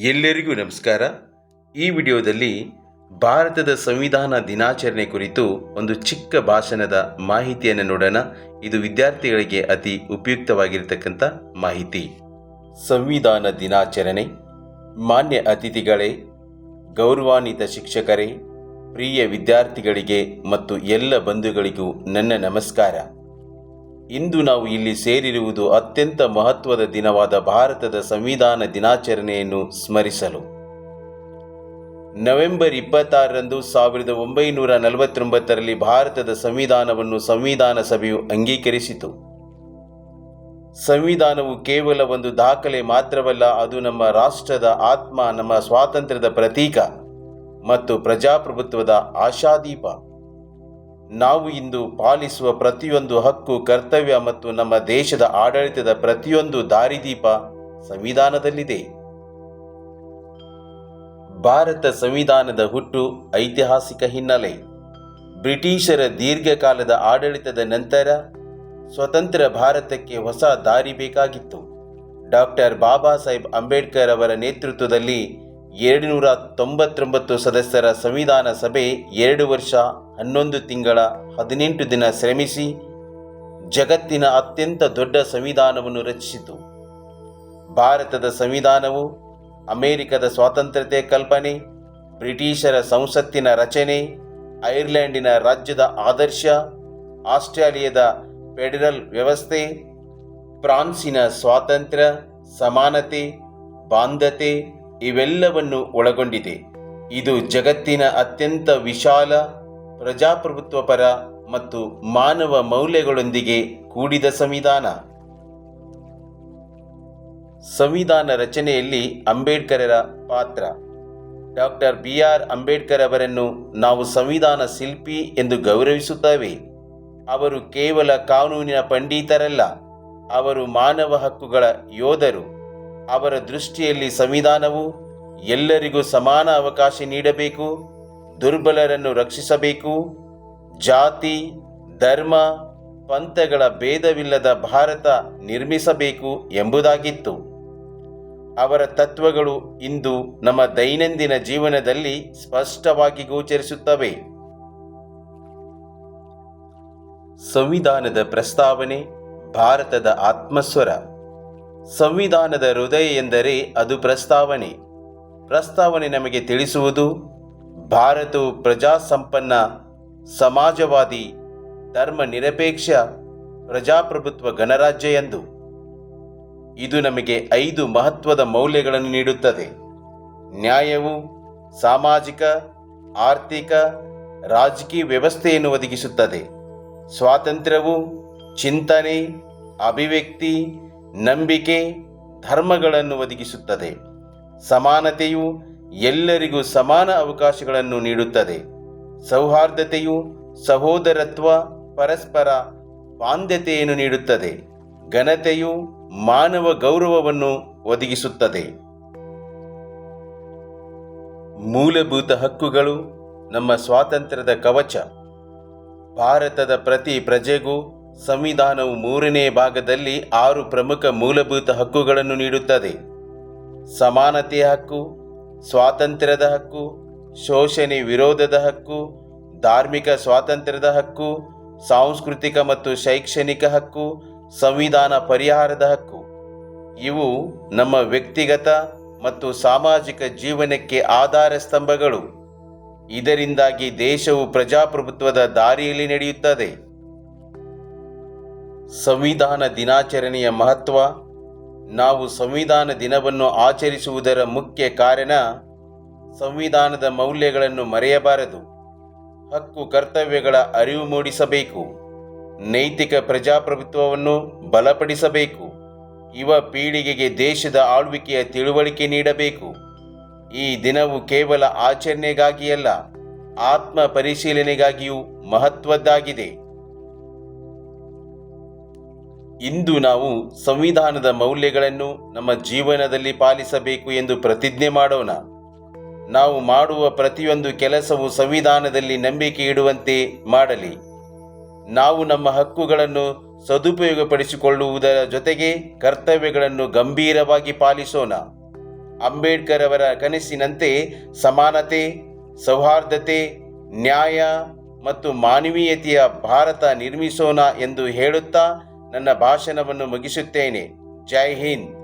ಎಲ್ಲರಿಗೂ ನಮಸ್ಕಾರ. ಈ ವಿಡಿಯೋದಲ್ಲಿ ಭಾರತದ ಸಂವಿಧಾನ ದಿನಾಚರಣೆ ಕುರಿತು ಒಂದು ಚಿಕ್ಕ ಭಾಷಣದ ಮಾಹಿತಿಯನ್ನು ನೋಡೋಣ. ಇದು ವಿದ್ಯಾರ್ಥಿಗಳಿಗೆ ಅತಿ ಉಪಯುಕ್ತವಾಗಿರತಕ್ಕಂಥ ಮಾಹಿತಿ. ಸಂವಿಧಾನ ದಿನಾಚರಣೆ. ಮಾನ್ಯ ಅತಿಥಿಗಳೇ, ಗೌರವಾನ್ವಿತ ಶಿಕ್ಷಕರೇ, ಪ್ರಿಯ ವಿದ್ಯಾರ್ಥಿಗಳಿಗೆ ಮತ್ತು ಎಲ್ಲ ಬಂಧುಗಳಿಗೂ ನನ್ನ ನಮಸ್ಕಾರ. ಇಂದು ನಾವು ಇಲ್ಲಿ ಸೇರಿರುವುದು ಅತ್ಯಂತ ಮಹತ್ವದ ದಿನವಾದ ಭಾರತದ ಸಂವಿಧಾನ ದಿನಾಚರಣೆಯನ್ನು ಸ್ಮರಿಸಲು. ನವೆಂಬರ್ ಇಪ್ಪತ್ತಾರರಂದು ಸಾವಿರದ ಒಂಬೈನೂರ ನಲವತ್ತೊಂಬತ್ತರಲ್ಲಿ ಭಾರತದ ಸಂವಿಧಾನವನ್ನು ಸಂವಿಧಾನ ಸಭೆಯು ಅಂಗೀಕರಿಸಿತು. ಸಂವಿಧಾನವು ಕೇವಲ ಒಂದು ದಾಖಲೆ ಮಾತ್ರವಲ್ಲ, ಅದು ನಮ್ಮ ರಾಷ್ಟ್ರದ ಆತ್ಮ, ನಮ್ಮ ಸ್ವಾತಂತ್ರ್ಯದ ಪ್ರತೀಕ ಮತ್ತು ಪ್ರಜಾಪ್ರಭುತ್ವದ ಆಶಾದೀಪ. ನಾವು ಇಂದು ಪಾಲಿಸುವ ಪ್ರತಿಯೊಂದು ಹಕ್ಕು, ಕರ್ತವ್ಯ ಮತ್ತು ನಮ್ಮ ದೇಶದ ಆಡಳಿತದ ಪ್ರತಿಯೊಂದು ದಾರಿದೀಪ ಸಂವಿಧಾನದಲ್ಲಿದೆ. ಭಾರತ ಸಂವಿಧಾನದ ಹುಟ್ಟು ಐತಿಹಾಸಿಕ ಹಿನ್ನೆಲೆ. ಬ್ರಿಟಿಷರ ದೀರ್ಘಕಾಲದ ಆಡಳಿತದ ನಂತರ ಸ್ವತಂತ್ರ ಭಾರತಕ್ಕೆ ಹೊಸ ದಾರಿ ಬೇಕಾಗಿತ್ತು. ಡಾಕ್ಟರ್ ಬಾಬಾ ಸಾಹೇಬ್ ಅಂಬೇಡ್ಕರ್ ಅವರ ನೇತೃತ್ವದಲ್ಲಿ ಎರಡು ನೂರ ತೊಂಬತ್ತೊಂಬತ್ತು ಸದಸ್ಯರ ಸಂವಿಧಾನ ಸಭೆ ಎರಡು ವರ್ಷ ಹನ್ನೊಂದು ತಿಂಗಳ ಹದಿನೆಂಟು ದಿನ ಶ್ರಮಿಸಿ ಜಗತ್ತಿನ ಅತ್ಯಂತ ದೊಡ್ಡ ಸಂವಿಧಾನವನ್ನು ರಚಿಸಿತು. ಭಾರತದ ಸಂವಿಧಾನವು ಅಮೆರಿಕದ ಸ್ವಾತಂತ್ರ್ಯತೆ ಕಲ್ಪನೆ, ಬ್ರಿಟಿಷರ ಸಂಸತ್ತಿನ ರಚನೆ, ಐರ್ಲೆಂಡಿನ ರಾಜ್ಯದ ಆದರ್ಶ, ಆಸ್ಟ್ರೇಲಿಯಾದ ಫೆಡರಲ್ ವ್ಯವಸ್ಥೆ, ಫ್ರಾನ್ಸಿನ ಸ್ವಾತಂತ್ರ್ಯ, ಸಮಾನತೆ, ಬಾಂಧತೆ ಇವೆಲ್ಲವನ್ನು ಒಳಗೊಂಡಿದೆ. ಇದು ಜಗತ್ತಿನ ಅತ್ಯಂತ ವಿಶಾಲ, ಪ್ರಜಾಪ್ರಭುತ್ವ ಪರ ಮತ್ತು ಮಾನವ ಮೌಲ್ಯಗಳೊಂದಿಗೆ ಕೂಡಿದ ಸಂವಿಧಾನ. ಸಂವಿಧಾನ ರಚನೆಯಲ್ಲಿ ಅಂಬೇಡ್ಕರರ ಪಾತ್ರ. ಡಾಕ್ಟರ್ ಬಿ ಆರ್ ಅಂಬೇಡ್ಕರ್ ಅವರನ್ನು ನಾವು ಸಂವಿಧಾನ ಶಿಲ್ಪಿ ಎಂದು ಗೌರವಿಸುತ್ತೇವೆ. ಅವರು ಕೇವಲ ಕಾನೂನಿನ ಪಂಡಿತರಲ್ಲ, ಅವರು ಮಾನವ ಹಕ್ಕುಗಳ ಯೋಧರು. ಅವರ ದೃಷ್ಟಿಯಲ್ಲಿ ಸಂವಿಧಾನವು ಎಲ್ಲರಿಗೂ ಸಮಾನ ಅವಕಾಶ ನೀಡಬೇಕು, ದುರ್ಬಲರನ್ನು ರಕ್ಷಿಸಬೇಕು. ಜಾತಿ, ಧರ್ಮ, ಪಂಥಗಳ ಭೇದವಿಲ್ಲದ ಭಾರತ ನಿರ್ಮಿಸಬೇಕು ಎಂಬುದಾಗಿತ್ತು. ಅವರ ತತ್ವಗಳು ಇಂದು ನಮ್ಮ ದೈನಂದಿನ ಜೀವನದಲ್ಲಿ ಸ್ಪಷ್ಟವಾಗಿ ಗೋಚರಿಸುತ್ತವೆ. ಸಂವಿಧಾನದ ಪ್ರಸ್ತಾವನೆ ಭಾರತದ ಆತ್ಮಸ್ವರ. ಸಂವಿಧಾನದ ಹೃದಯ ಎಂದರೆ ಅದು ಪ್ರಸ್ತಾವನೆ. ಪ್ರಸ್ತಾವನೆ ನಮಗೆ ತಿಳಿಸುವುದು ಭಾರತವು ಪ್ರಜಾಸಂಪನ್ನ, ಸಮಾಜವಾದಿ ಧರ್ಮ ನಿರಪೇಕ್ಷ ಪ್ರಜಾಪ್ರಭುತ್ವ ಗಣರಾಜ್ಯ ಎಂದು. ಇದು ನಮಗೆ ಐದು ಮಹತ್ವದ ಮೌಲ್ಯಗಳನ್ನು ನೀಡುತ್ತದೆ. ನ್ಯಾಯವು, ಸಾಮಾಜಿಕ, ಆರ್ಥಿಕ, ರಾಜಕೀಯ ವ್ಯವಸ್ಥೆಯನ್ನು ಒದಗಿಸುತ್ತದೆ. ಸ್ವಾತಂತ್ರ್ಯವು ಚಿಂತನೆ, ಅಭಿವ್ಯಕ್ತಿ ನಂಬಿಕೆ ಧರ್ಮಗಳನ್ನು ಒದಗಿಸುತ್ತದೆ. ಸಮಾನತೆಯು ಎಲ್ಲರಿಗೂ ಸಮಾನ ಅವಕಾಶಗಳನ್ನು ನೀಡುತ್ತದೆ. ಸೌಹಾರ್ದತೆಯು ಸಹೋದರತ್ವ, ಪರಸ್ಪರ ಬಾಂಧ್ಯತೆಯನ್ನು ನೀಡುತ್ತದೆ. ಘನತೆಯು ಮಾನವ ಗೌರವವನ್ನು ಒದಗಿಸುತ್ತದೆ. ಮೂಲಭೂತ ಹಕ್ಕುಗಳು ನಮ್ಮ ಸ್ವಾತಂತ್ರ್ಯದ ಕವಚ. ಭಾರತದ ಪ್ರತಿ ಪ್ರಜೆಗೂ ಸಂವಿಧಾನವು ಮೂರನೇ ಭಾಗದಲ್ಲಿ ಆರು ಪ್ರಮುಖ ಮೂಲಭೂತ ಹಕ್ಕುಗಳನ್ನು ನೀಡುತ್ತದೆ. ಸಮಾನತೆಯ ಹಕ್ಕು, ಸ್ವಾತಂತ್ರ್ಯದ ಹಕ್ಕು, ಶೋಷಣೆ ವಿರೋಧದ ಹಕ್ಕು, ಧಾರ್ಮಿಕ ಸ್ವಾತಂತ್ರ್ಯದ ಹಕ್ಕು, ಸಾಂಸ್ಕೃತಿಕ ಮತ್ತು ಶೈಕ್ಷಣಿಕ ಹಕ್ಕು, ಸಂವಿಧಾನ ಪರಿಹಾರದ ಹಕ್ಕು. ಇವು ನಮ್ಮ ವ್ಯಕ್ತಿಗತ ಮತ್ತು ಸಾಮಾಜಿಕ ಜೀವನಕ್ಕೆ ಆಧಾರ ಸ್ತಂಭಗಳು. ಇದರಿಂದಾಗಿ ದೇಶವು ಪ್ರಜಾಪ್ರಭುತ್ವದ ದಾರಿಯಲ್ಲಿ ನಡೆಯುತ್ತದೆ. ಸಂವಿಧಾನ ದಿನಾಚರಣೆಯ ಮಹತ್ವ, ನಾವು ಸಂವಿಧಾನ ದಿನವನ್ನು ಆಚರಿಸುವುದರ ಮುಖ್ಯ ಕಾರಣ ಸಂವಿಧಾನದ ಮೌಲ್ಯಗಳನ್ನು ಮರೆಯಬಾರದು. ಹಕ್ಕು ಕರ್ತವ್ಯಗಳ ಅರಿವು ಮೂಡಿಸಬೇಕು. ನೈತಿಕ ಪ್ರಜಾಪ್ರಭುತ್ವವನ್ನು ಬಲಪಡಿಸಬೇಕು. ಯುವ ಪೀಳಿಗೆಗೆ ದೇಶದ ಆಳ್ವಿಕೆಯ ತಿಳುವಳಿಕೆ ನೀಡಬೇಕು. ಈ ದಿನವು ಕೇವಲ ಆಚರಣೆಗಾಗಿಯಲ್ಲ, ಆತ್ಮ ಪರಿಶೀಲನೆಗಾಗಿಯೂ ಮಹತ್ವದ್ದಾಗಿದೆ. ಇಂದು ನಾವು ಸಂವಿಧಾನದ ಮೌಲ್ಯಗಳನ್ನು ನಮ್ಮ ಜೀವನದಲ್ಲಿ ಪಾಲಿಸಬೇಕು ಎಂದು ಪ್ರತಿಜ್ಞೆ ಮಾಡೋಣ. ನಾವು ಮಾಡುವ ಪ್ರತಿಯೊಂದು ಕೆಲಸವು ಸಂವಿಧಾನದಲ್ಲಿ ನಂಬಿಕೆ ಇಡುವಂತೆ ಮಾಡಲಿ. ನಾವು ನಮ್ಮ ಹಕ್ಕುಗಳನ್ನು ಸದುಪಯೋಗಪಡಿಸಿಕೊಳ್ಳುವುದರ ಜೊತೆಗೆ ಕರ್ತವ್ಯಗಳನ್ನು ಗಂಭೀರವಾಗಿ ಪಾಲಿಸೋಣ. ಅಂಬೇಡ್ಕರ್ ಅವರ ಕನಸಿನಂತೆ ಸಮಾನತೆ, ಸೌಹಾರ್ದತೆ, ನ್ಯಾಯ ಮತ್ತು ಮಾನವೀಯತೆಯ ಭಾರತ ನಿರ್ಮಿಸೋಣ ಎಂದು ಹೇಳುತ್ತಾ ನನ್ನ ಭಾಷಣವನ್ನು ಮುಗಿಸುತ್ತೇನೆ. ಜೈ ಹಿಂದ್.